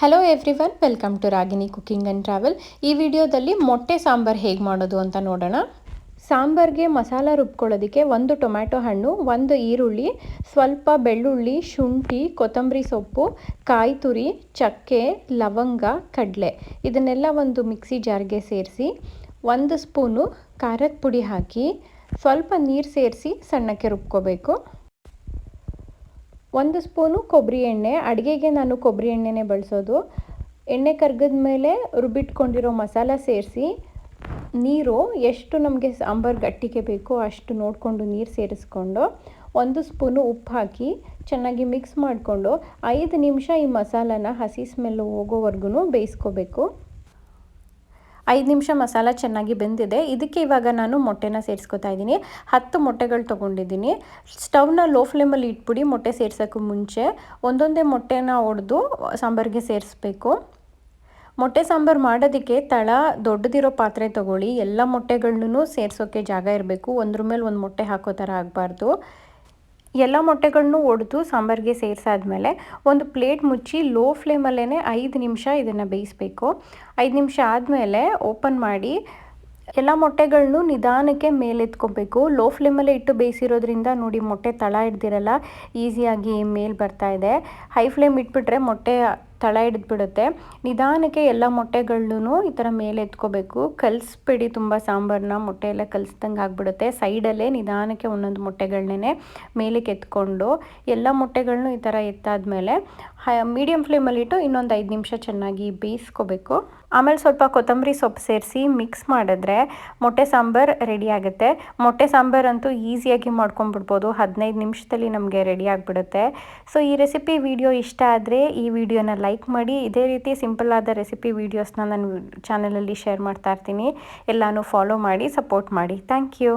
Hello everyone welcome to Ragini cooking and travel ಈ ವಿಡಿಯೋದಲ್ಲಿ ಮೊಟ್ಟೆ ಸಾಂಬಾರು ಹೇಗೆ ಮಾಡೋದು ಅಂತ ನೋಡೋಣ. ಸಾಂಬಾರಿಗೆ ಮಸಾಲ ರುಬ್ಕೊಳ್ಳೋದಕ್ಕೆ ಒಂದು ಟೊಮ್ಯಾಟೊ ಹಣ್ಣು, ಒಂದು ಈರುಳ್ಳಿ, ಸ್ವಲ್ಪ ಬೆಳ್ಳುಳ್ಳಿ, ಶುಂಠಿ, ಕೊತ್ತಂಬರಿ ಸೊಪ್ಪು ಕಾಯಿ ತುರಿ ಚಕ್ಕೆ, ಲವಂಗ, ಕಡಲೆ. ಇದನ್ನೆಲ್ಲ ಒಂದು ಮಿಕ್ಸಿ ಜಾರ್ಗೆ ಸೇರಿಸಿ ಒಂದು ಸ್ಪೂನು ಖಾರದ ಪುಡಿ ಹಾಕಿ ಸ್ವಲ್ಪ ನೀರು ಸೇರಿಸಿ ಸಣ್ಣಕ್ಕೆ ರುಬ್ಕೋಬೇಕು. ಒಂದು ಸ್ಪೂನು ಕೊಬ್ಬರಿ ಎಣ್ಣೆ, ಅಡುಗೆಗೆ ನಾನು ಕೊಬ್ಬರಿ ಎಣ್ಣೆನೇ ಬಳಸೋದು. ಎಣ್ಣೆ ಕರ್ಗದ ಮೇಲೆ ರುಬ್ಬಿಟ್ಕೊಂಡಿರೋ ಮಸಾಲ ಸೇರಿಸಿ. ನೀರು, ಎಷ್ಟು ನಮಗೆ ಸಾಂಬಾರು ಗಟ್ಟಿಗೆ ಬೇಕೋ ಅಷ್ಟು ನೋಡಿಕೊಂಡು ನೀರು ಸೇರಿಸ್ಕೊಂಡು ಒಂದು ಸ್ಪೂನು ಉಪ್ಪು ಹಾಕಿ ಚೆನ್ನಾಗಿ ಮಿಕ್ಸ್ ಮಾಡಿಕೊಂಡು ಐದು ನಿಮಿಷ ಈ ಮಸಾಲನ ಹಸಿ ಸ್ಮೆಲ್ಲು ಹೋಗೋವರೆಗೂ ಬೇಯಿಸ್ಕೋಬೇಕು. ಐದು ನಿಮಿಷ ಮಸಾಲ ಚೆನ್ನಾಗಿ ಬೆಂದಿದೆ. ಇದಕ್ಕೆ ಇವಾಗ ನಾನು ಮೊಟ್ಟೆನ ಸೇರಿಸ್ಕೊತಾ ಇದ್ದೀನಿ. ಹತ್ತು ಮೊಟ್ಟೆಗಳು ತೊಗೊಂಡಿದ್ದೀನಿ. ಸ್ಟವ್ನ ಲೋ ಫ್ಲೇಮಲ್ಲಿ ಇಟ್ಬಿಡಿ ಮೊಟ್ಟೆ ಸೇರ್ಸೋಕ್ಕೂ ಮುಂಚೆ. ಒಂದೊಂದೇ ಮೊಟ್ಟೆನ ಒಡೆದು ಸಾಂಬಾರಿಗೆ ಸೇರಿಸ್ಬೇಕು. ಮೊಟ್ಟೆ ಸಾಂಬಾರು ಮಾಡೋದಕ್ಕೆ ತಳ ದೊಡ್ಡದಿರೋ ಪಾತ್ರೆ ತೊಗೊಳ್ಳಿ. ಎಲ್ಲ ಮೊಟ್ಟೆಗಳನ್ನೂ ಸೇರಿಸೋಕ್ಕೆ ಜಾಗ ಇರಬೇಕು. ಒಂದ್ರ ಮೇಲೆ ಒಂದು ಮೊಟ್ಟೆ ಹಾಕೋ ಥರ ಆಗಬಾರ್ದು. ಎಲ್ಲ ಮೊಟ್ಟೆಗಳನ್ನು ಒಡೆದು ಸಾಂಬಾರಿಗೆ ಸೇರಿಸಾದ್ಮೇಲೆ ಒಂದು ಪ್ಲೇಟ್ ಮುಚ್ಚಿ ಲೋ ಫ್ಲೇಮಲ್ಲೇ ಐದು ನಿಮಿಷ ಇದನ್ನು ಬೇಯಿಸಬೇಕು. ಐದು ನಿಮಿಷ ಆದಮೇಲೆ ಓಪನ್ ಮಾಡಿ ಎಲ್ಲ ಮೊಟ್ಟೆಗಳನ್ನು ನಿಧಾನಕ್ಕೆ ಮೇಲೆತ್ಕೊಬೇಕು. ಲೋ ಫ್ಲೇಮಲ್ಲೇ ಇಟ್ಟು ಬೇಯಿಸಿರೋದ್ರಿಂದ ನೋಡಿ ಮೊಟ್ಟೆ ತಳ ಹಿಡ್ದಿರಲ್ಲ, ಈಸಿಯಾಗಿ ಮೇಲೆ ಬರ್ತಾ ಇದೆ. ಹೈ ಫ್ಲೇಮ್ ಇಟ್ಬಿಟ್ರೆ ಮೊಟ್ಟೆ ತಳ ಹಿಡಿದ್ಬಿಡುತ್ತೆ. ನಿಧಾನಕ್ಕೆ ಎಲ್ಲ ಮೊಟ್ಟೆಗಳನ್ನೂ ಈ ಥರ ಮೇಲೆ ಎತ್ಕೋಬೇಕು. ಕಲಿಸ್ಬಿಡಿ ತುಂಬ ಸಾಂಬಾರನ್ನ ಮೊಟ್ಟೆ ಎಲ್ಲ ಕಲಿಸ್ದಂಗೆ ಆಗಿಬಿಡುತ್ತೆ. ಸೈಡಲ್ಲೇ ನಿಧಾನಕ್ಕೆ ಒಂದೊಂದು ಮೊಟ್ಟೆಗಳನ್ನೇ ಮೇಲಕ್ಕೆ ಎತ್ಕೊಂಡು, ಎಲ್ಲ ಮೊಟ್ಟೆಗಳನ್ನೂ ಈ ಥರ ಎತ್ತಾದ್ಮೇಲೆ ಮೀಡಿಯಮ್ ಫ್ಲೇಮಲ್ಲಿಟ್ಟು ಇನ್ನೊಂದು ಐದು ನಿಮಿಷ ಚೆನ್ನಾಗಿ ಬೇಯಿಸ್ಕೋಬೇಕು. ಆಮೇಲೆ ಸ್ವಲ್ಪ ಕೊತ್ತಂಬರಿ ಸೊಪ್ಪು ಸೇರಿಸಿ ಮಿಕ್ಸ್ ಮಾಡಿದ್ರೆ ಮೊಟ್ಟೆ ಸಾಂಬಾರು ರೆಡಿ ಆಗುತ್ತೆ. ಮೊಟ್ಟೆ ಸಾಂಬಾರು ಅಂತೂ ಈಸಿಯಾಗಿ ಮಾಡ್ಕೊಂಡ್ಬಿಡ್ಬೋದು ಹದಿನೈದು ನಿಮಿಷದಲ್ಲಿ ನಮಗೆ ರೆಡಿ ಆಗಿಬಿಡುತ್ತೆ. ಸೊ, ಈ ರೆಸಿಪಿ ವಿಡಿಯೋ ಇಷ್ಟ ಆದರೆ ಈ ವಿಡಿಯೋನ ಲೈಕ್ ಮಾಡಿ. ಇದೇ ರೀತಿ ಸಿಂಪಲ್ ಆದ ರೆಸಿಪಿ ವೀಡಿಯೋಸ್ನ ನಾನು ಚಾನಲಲ್ಲಿ ಶೇರ್ ಮಾಡ್ತಾ ಇರ್ತೀನಿ. ಎಲ್ಲಾನು ಫಾಲೋ ಮಾಡಿ ಸಪೋರ್ಟ್ ಮಾಡಿ. Thank you